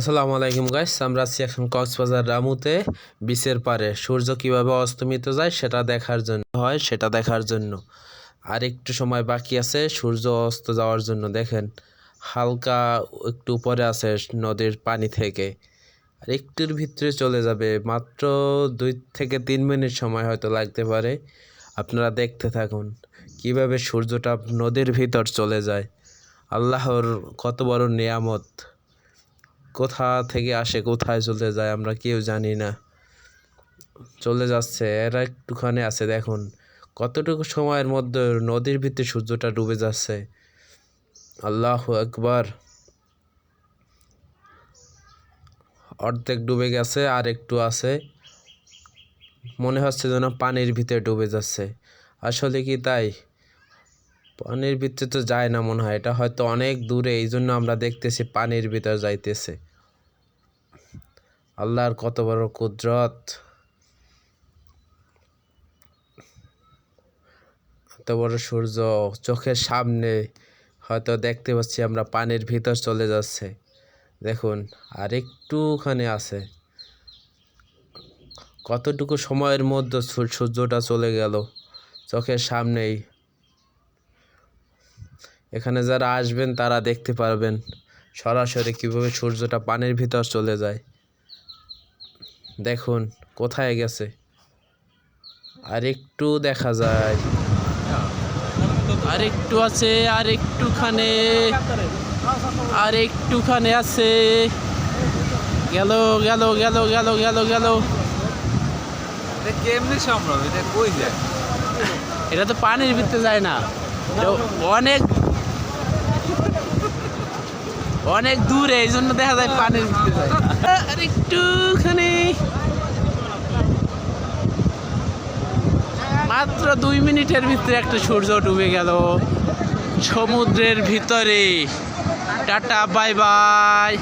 আসসালামু আলাইকুম গাইস আমরা আছি এখন কক্সবাজার রামুতে। বিচের পারে। সূর্য কীভাবে অস্তমিত যায় সেটা দেখার জন্য, হয় সেটা দেখার জন্য। আর একটু সময় বাকি আছে, সূর্য অস্ত যাওয়ার জন্য। দেখেন, হালকা একটু উপরে আছে নদীর পানি থেকে। আর একটুর ভিতরে চলে যাবে, মাত্র দুই থেকে তিন মিনিট সময় হয়তো লাগতে পারে। আপনারা দেখতে থাকুন, কীভাবে সূর্যটা নদীর ভিতর চলে যায়। আল্লাহর কত বড় নিয়ামত। কোথা থেকে আসে, কোথায় চলে যায় আমরা কেউ জানি না। চলে যাচ্ছে, এরা একটুখানি আছে, দেখুন। কতটুকু সময়ের মধ্যে নদীর ভিতরে সূর্যটা ডুবে যাচ্ছে। আল্লাহ একবার অর্ধেক ডুবে গেছে, আর একটু আছে। মনে হচ্ছে যেন পানির ভিতরে ডুবে যাচ্ছে। আসলে কি তাই? পানির ভিতরে তো যায় না মনে হয়, এটা হয়তো অনেক দূরে এই জন্য আমরা দেখতেছি পানির ভিতর যাইতেছে। আল্লাহর কত বড় কুদরত। এত বড় সূর্য চোখের সামনে হয়তো দেখতে পাচ্ছি আমরা, পানির ভিতর চলে যাচ্ছে। দেখুন আর একটুখানি আছে। কতটুকু সময়ের মধ্যে সূর্যটা চলে গেল চোখের সামনেই। এখানে যারা আসবেন, তারা দেখতে পারবেন সরাসরি কীভাবে সূর্যটা পানির ভিতর চলে যায়। দেখুন কোথায় গেছে? আর একটু দেখা যায়। আর একটু আছে আর একটুখানে আর একটুখানে আছে। গেল গেল গেল গেল গেল গেল। এটা কেমনি সম্ভব? এটা কই যায়? এটা তো পানির ভিতরে যায় না। অনেক অনেক দূরে এই জন্য দেখা যায় পানির ভিতরে যায়। আর একটুখানি মাত্র দুই মিনিটের ভিতরে একটা সূর্য ডুবে গেল। সমুদ্রের ভিতরে। Tata bye bye.